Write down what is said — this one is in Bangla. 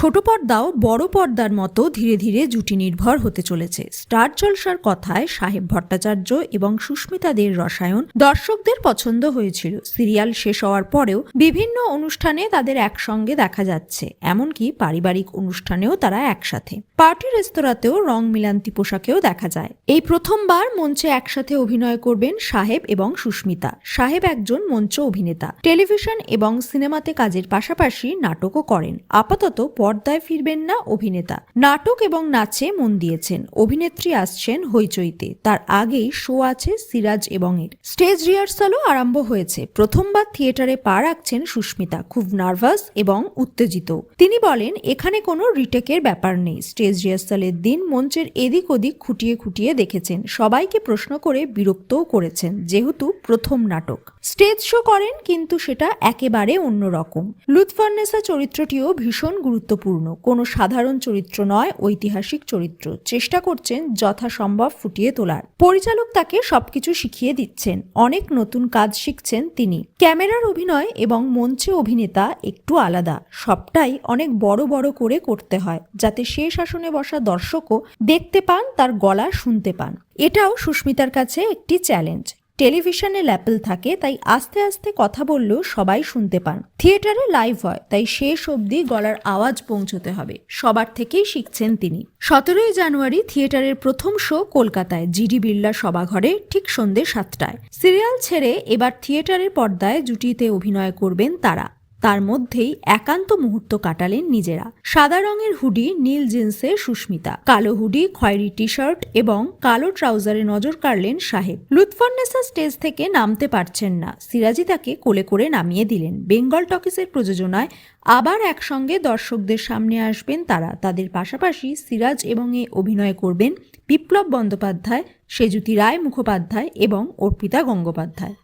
ছোট পর্দাও বড় পর্দার মতো ধীরে ধীরে জুটি নির্ভর হতে চলেছে। স্টার জলসার কথায় সাহেব ভট্টাচার্য এবং সুস্মিতাদের রসায়ন দর্শকদের পছন্দ হয়েছিল। সিরিয়াল শেষ হওয়ার পরেও বিভিন্ন অনুষ্ঠানে তাদের একসঙ্গে দেখা যাচ্ছে, এমনকি পারিবারিক অনুষ্ঠানেও তারা একসাথে। পার্টি রেস্তোরাঁতেও রং মিলান্তি পোশাকেও দেখা যায়। এই প্রথমবার মঞ্চে একসাথে অভিনয় করবেন সাহেব এবং সুস্মিতা। সাহেব একজন মঞ্চ অভিনেতা। টেলিভিশন এবং সিনেমাতে কাজের পাশাপাশি নাটকও করেন। আপাতত পর্দায় ফিরবেন না অভিনেতা। নাটক এবং নাচে মন দিয়েছেন। অভিনেত্রী আসছেন হইচইতে। তার আগেই শো আছে সিরাজ এবং এর। স্টেজ রিহার্সালও আরম্ভ হয়েছে। প্রথমবার থিয়েটারে পা রাখছেন সুস্মিতা। খুব নার্ভাস এবং উত্তেজিত। তিনি বলেন, এখানে কোনো রিটেকের ব্যাপার নেই। স্টেজ রিহার্সালের দিন মঞ্চের এদিক ওদিক খুঁটিয়ে খুঁটিয়ে দেখেছেন। সবাইকে প্রশ্ন করে বিরক্তও করেছেন, যেহেতু প্রথম নাটক। স্টেজ শো করেন, কিন্তু সেটা একেবারে অন্যরকম লুৎফান্নেসা চরিত্রটিও ভীষণ গুরুত্বপূর্ণ। কোনো সাধারণ চরিত্র নয়, ঐতিহাসিক চরিত্র। চেষ্টা করছেন যথাসম্ভব ফুটিয়ে তোলার। পরিচালক তাকে সবকিছু শিখিয়ে দিচ্ছেন। অনেক নতুন কাজ শিখছেন তিনি। ক্যামেরার অভিনয় এবং মঞ্চে অভিনেতা একটু আলাদা। সবটাই অনেক বড় বড় করে করতে হয়, যাতে শেষ আসনে বসা দর্শকও দেখতে পান, তার গলা শুনতে পান। এটাও সুস্মিতার কাছে একটি চ্যালেঞ্জ। টেলিভিশনে ল্যাপেল থাকে, তাই আস্তে আস্তে কথা বললেও সবাই শুনতে পান। থিয়েটারে লাইভ হয়, তাই শেষ অবধি গলার আওয়াজ পৌঁছতে হবে। সবার থেকেই শিখছেন তিনি। সতেরোই জানুয়ারি থিয়েটারের প্রথম শো কলকাতায়, জিডি বিড়লা সভাঘরে, ঠিক সন্ধ্যে সাতটায়। সিরিয়াল ছেড়ে এবার থিয়েটারের পর্দায় জুটিতে অভিনয় করবেন তারা। তার মধ্যেই একান্ত মুহূর্ত কাটালেন নিজেরা। সাদা রঙের হুডি, নীল জিন্সে সুস্মিতা, কালো হুডি, খয়েরি টি শার্ট এবং কালো ট্রাউজারে নজর কাড়লেন সাহেব। লুৎফন্নেসা স্টেজ থেকে নামতে পারছেন না। সিরাজি তাকে কোলে করে নামিয়ে দিলেন। বেঙ্গল টকিসের প্রযোজনায় আবার একসঙ্গে দর্শকদের সামনে আসবেন তারা। তাদের পাশাপাশি সিরাজ এবং এ অভিনয় করবেন বিপ্লব বন্দ্যোপাধ্যায়, সেজুতি রায় মুখোপাধ্যায় এবং অর্পিতা গঙ্গোপাধ্যায়।